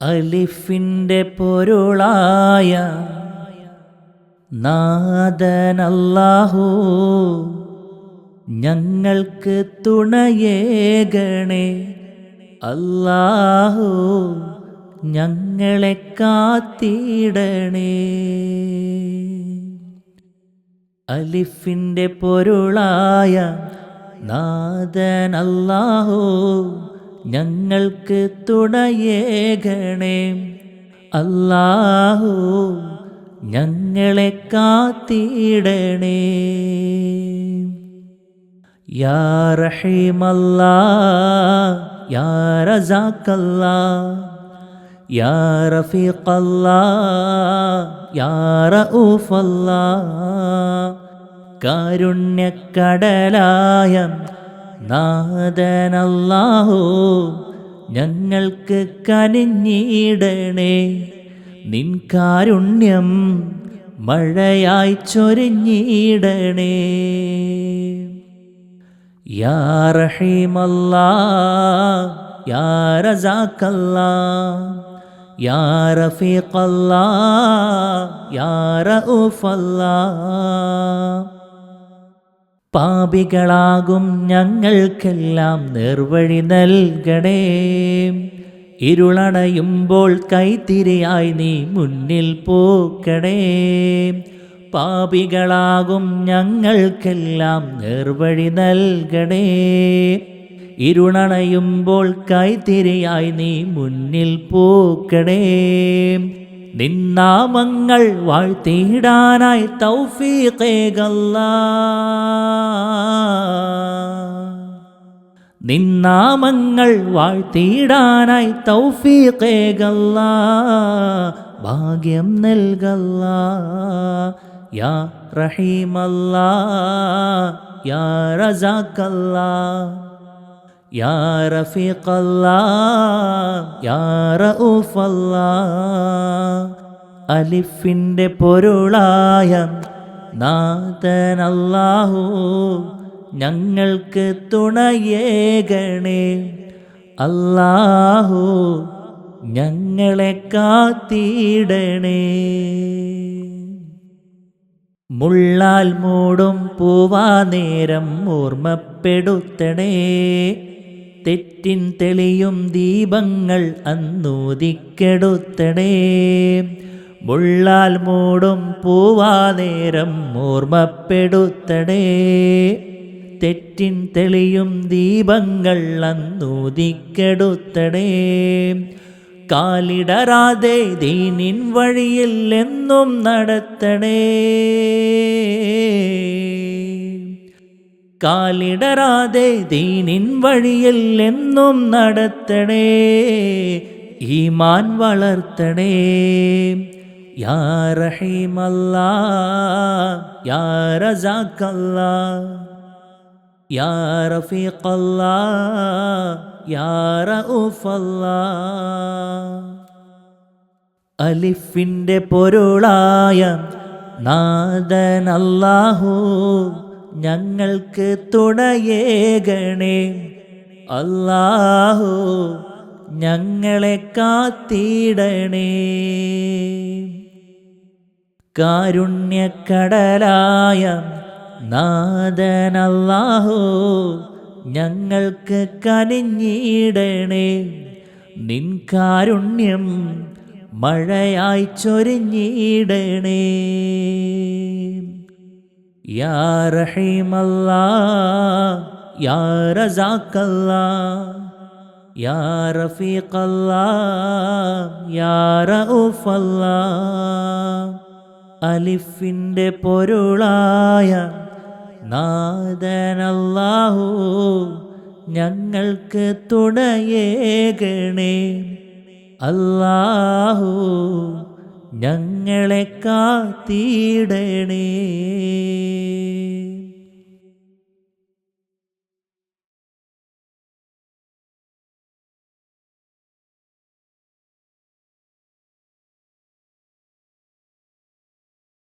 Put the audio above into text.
അലിഫിന്റെ പൊരുളായ നാദനല്ലാഹു ഞങ്ങൾക്ക് തുണയേകണേ അല്ലാഹു ഞങ്ങളെ കാത്തിടണേ. അലിഫിന്റെ പൊരുളായ നാദനല്ലാഹു ഞങ്ങൾക്ക് തുണയേകണേ അല്ലാഹു ഞങ്ങളെ കാത്തിടണേ. യാ റഹീമല്ലാ യാ റസാക്കല്ലാ യാ റഫീഖല്ലാ യാ റഊഫല്ലാ. കാരുണ്യക്കടലായ നാദനല്ലാഹു ഞങ്ങൾക്ക് കനിഞ്ഞിടണേ. നിൻ കാരുണ്യം മഴയായി ചൊരിഞ്ഞിടണേ. യാ റഹീമല്ലാ യാ റസാക്കല്ലാ യാ റഫീഖല്ലാ യാ റഊഫല്ലാ. പാപികളാകും ഞങ്ങൾക്കെല്ലാം നേർവഴി നൽകണേ. ഇരുളടയുമ്പോൾ കൈത്തിരിയായി നീ മുന്നിൽ പോക്കണേ പാപികളാകും ഞങ്ങൾക്കെല്ലാം നേർവഴി നൽകണേ. ഇരുളണയുമ്പോൾ കൈത്തിരിയായി നീ മുന്നിൽ പോക്കണേ നിന്നാമങ്ങൾ വാഴ്ത്തിയിടാനായി തൗഫീഖേകല്ല. നിന്നാമങ്ങൾ വാഴ്ത്തിയിടാനായി തൗഫീഖേകല്ല. ഭാഗ്യം നൽകല്ല. യാ റഹീമല്ല യാ റസാക്കല്ലാ റഊഫല്ലാ അലിഫിന്റെ പൊരുളായ നാഥനല്ലാഹു ഞങ്ങൾക്ക് തുണയേകണേ അല്ലാഹു ഞങ്ങളെ കാത്തിടണേ. മുള്ളാൽ മൂടും പൂവാ നേരം ഓർമ്മപ്പെടുത്തണേ. തെറ്റിൻ തെളിയും ദീപങ്ങൾ അന്നൂതിക്കെടുത്തണേ മുള്ളാൽ മൂടും പൂവാനേരം നേരം തെറ്റിൻ തെളിയും ദീപങ്ങൾ അന്നൂതിക്കെടുത്തണേ കാലിടരാതെ ദീനിൻ വഴിയിൽ എന്നും നടത്തണേ കാലിടരാതെ ദീനിൻ വഴിയിൽ എന്നും നടത്തണേ. ഈമാൻ വളർത്തണേ. യാ റഹീമല്ലാ യാ യാറ യാ യാ അലിഫിന്റെ പൊരുളായ നാദനല്ലാഹു ഞങ്ങൾക്ക് തുണയേകണേ അല്ലാഹു ഞങ്ങളെ കാത്തിടണേ. കാരുണ്യക്കടലായ നാദനല്ലാഹോ ഞങ്ങൾക്ക് കനിഞ്ഞിടണേ. നിൻ കാരുണ്യം മഴയായി ചൊരിഞ്ഞിടണേ. അലിഫിന്റെ പൊരുളായ നാദനല്ലാഹു ഞങ്ങൾക്ക് തുണയേകണേ അല്ലാഹു ഞങ്ങളെ കാത്തിടണേ.